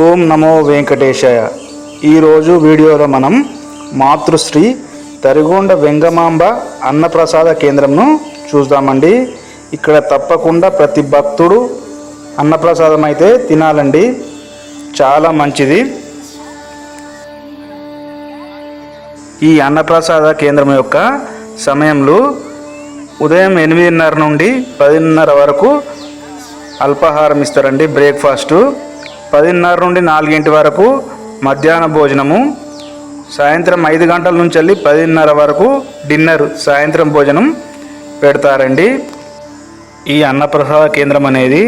ఓం నమో వెంకటేశాయ. ఈరోజు వీడియోలో మనం మాతృశ్రీ తరిగొండ వెంగమాంబ అన్నప్రసాద కేంద్రంను చూద్దామండి. ఇక్కడ తప్పకుండా ప్రతి భక్తుడు అన్నప్రసాదం అయితే తినాలండి. చాలా మంచిది. ఈ అన్నప్రసాద కేంద్రం యొక్క సమయంలో ఉదయం ఎనిమిదిన్నర నుండి పదిన్నర వరకు అల్పాహారం ఇస్తారండి. బ్రేక్ఫాస్టు. పదిన్నర నుండి నాలుగింటి వరకు మధ్యాహ్న భోజనము సాయంత్రం ఐదు గంటల నుంచి వెళ్ళి పదిన్నర వరకు డిన్నర్ సాయంత్రం భోజనం పెడతారండి. ఈ అన్నప్రసాద కేంద్రం అనేది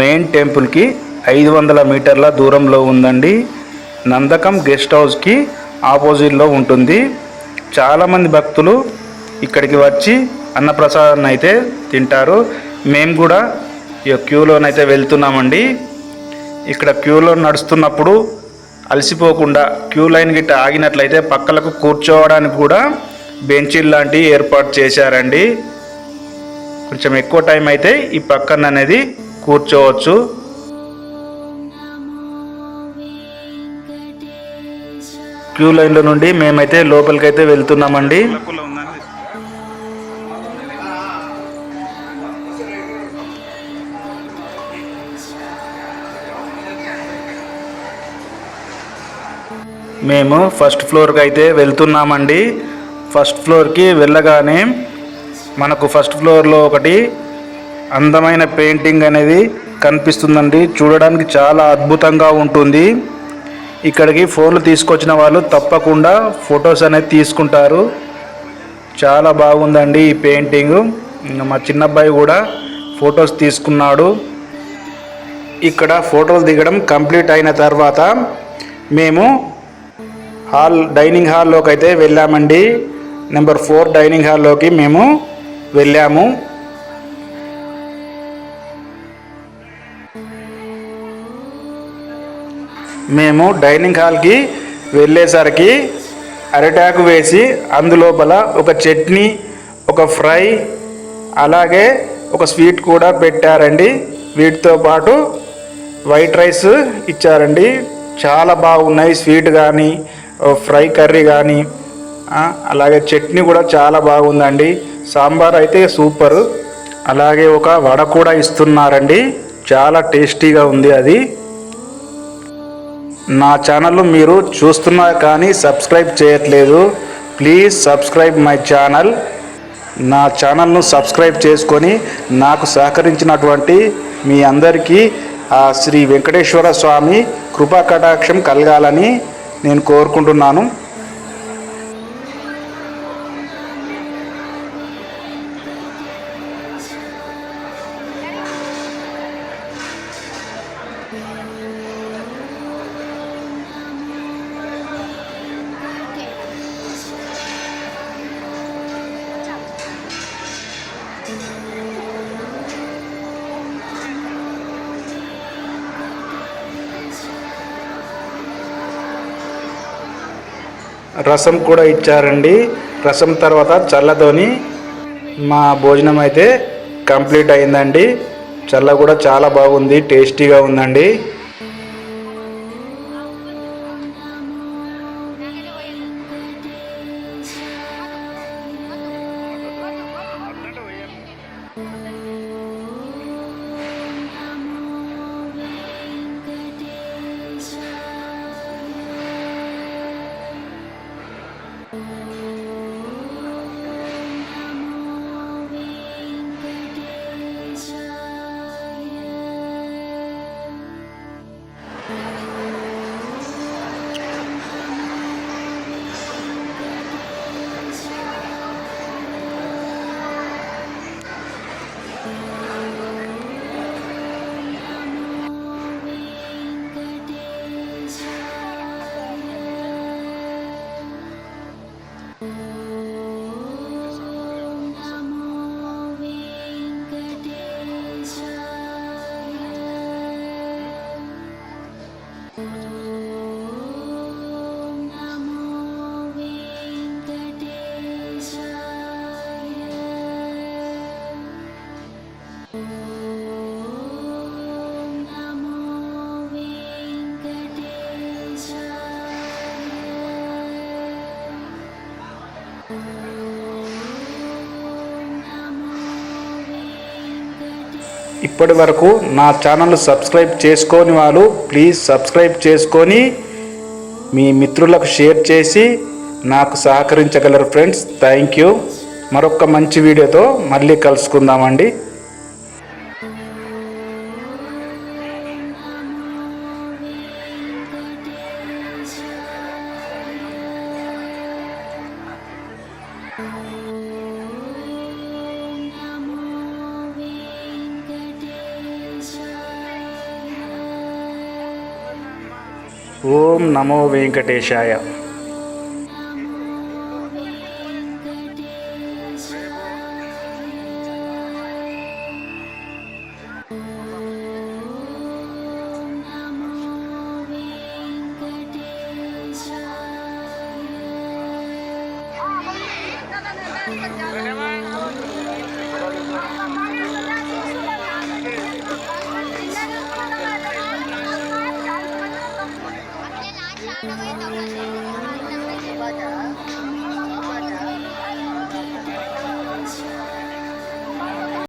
మెయిన్ టెంపుల్కి ఐదు వందల మీటర్ల దూరంలో ఉందండి. నందకం గెస్ట్ హౌస్కి ఆపోజిట్లో ఉంటుంది. చాలామంది భక్తులు ఇక్కడికి వచ్చి అన్నప్రసాదాన్ని అయితే తింటారు. మేము కూడా ఈ క్యూలోనైతే వెళ్తున్నామండి. ఇక్కడ క్యూలో నడుస్తున్నప్పుడు అలసిపోకుండా క్యూ లైన్ గిట్ట ఆగినట్లయితే పక్కలకు కూర్చోవడానికి కూడా బెంచీలు లాంటివి ఏర్పాటు చేశారండి. కొంచెం ఎక్కువ టైం అయితే ఈ పక్కన అనేది కూర్చోవచ్చు. క్యూ లైన్లో నుండి మేమైతే లోపలికి అయితే వెళ్తున్నామండి. మేము ఫస్ట్ ఫ్లోర్కి అయితే వెళ్తున్నామండి. ఫస్ట్ ఫ్లోర్కి వెళ్ళగానే మనకు ఫస్ట్ ఫ్లోర్లో ఒకటి అందమైన పెయింటింగ్ అనేది కనిపిస్తుందండి. చూడడానికి చాలా అద్భుతంగా ఉంటుంది. ఇక్కడికి ఫోన్లు తీసుకొచ్చిన వాళ్ళు తప్పకుండా ఫొటోస్ అనేది తీసుకుంటారు. చాలా బాగుందండి ఈ పెయింటింగ్ మా చిన్నబ్బాయి కూడా ఫొటోస్ తీసుకున్నాడు. ఇక్కడ ఫోటోలు దిగడం కంప్లీట్ అయిన తర్వాత మేము హాల్ డైనింగ్ హాల్లోకి అయితే వెళ్ళామండి. నెంబర్ ఫోర్ డైనింగ్ హాల్లోకి మేము వెళ్ళాము. మేము డైనింగ్ హాల్కి వెళ్ళేసరికి అరిటాకు వేసి అందులోపల ఒక చట్నీ ఒక ఫ్రై అలాగే ఒక స్వీట్ కూడా పెట్టారండి. వీటితో పాటు వైట్ రైస్ ఇచ్చారండి. చాలా బాగున్నాయి స్వీట్ కానీ ఫ్రై కర్రీ కానీ అలాగే చట్నీ కూడా చాలా బాగుందండి. సాంబార్ అయితే సూపర్. అలాగే ఒక వడ కూడా ఇస్తున్నారండి. చాలా టేస్టీగా ఉంది అది. నా ఛానల్ మీరు చూస్తున్నారు కానీ సబ్స్క్రైబ్ చేయట్లేదు. Please subscribe my channel. నా ఛానల్ను సబ్స్క్రైబ్ చేసుకొని నాకు సహకరించినటువంటి మీ అందరికీ ఆ శ్రీ వెంకటేశ్వర స్వామి కృపా కటాక్షం కలగాలని నేను కోరుకుంటున్నాను. రసం కూడా ఇచ్చారండి. రసం తర్వాత చల్లతోని మా భోజనం అయితే కంప్లీట్ అయిందండి. చల్ల కూడా చాలా బాగుంది టేస్టీగా ఉందండి. ఇప్పటి వరకు నా ఛానల్ సబ్స్క్రైబ్ చేసుకోని వాళ్ళు ప్లీజ్ సబ్స్క్రైబ్ చేసుకొని మీ మిత్రులకు షేర్ చేసి నాకు సహకరించగలరు ఫ్రెండ్స్. Thank you. మరొక మంచి వీడియోతో మళ్ళీ కలుసుకుందామండి. ఓం నమో వెంకటేశాయ.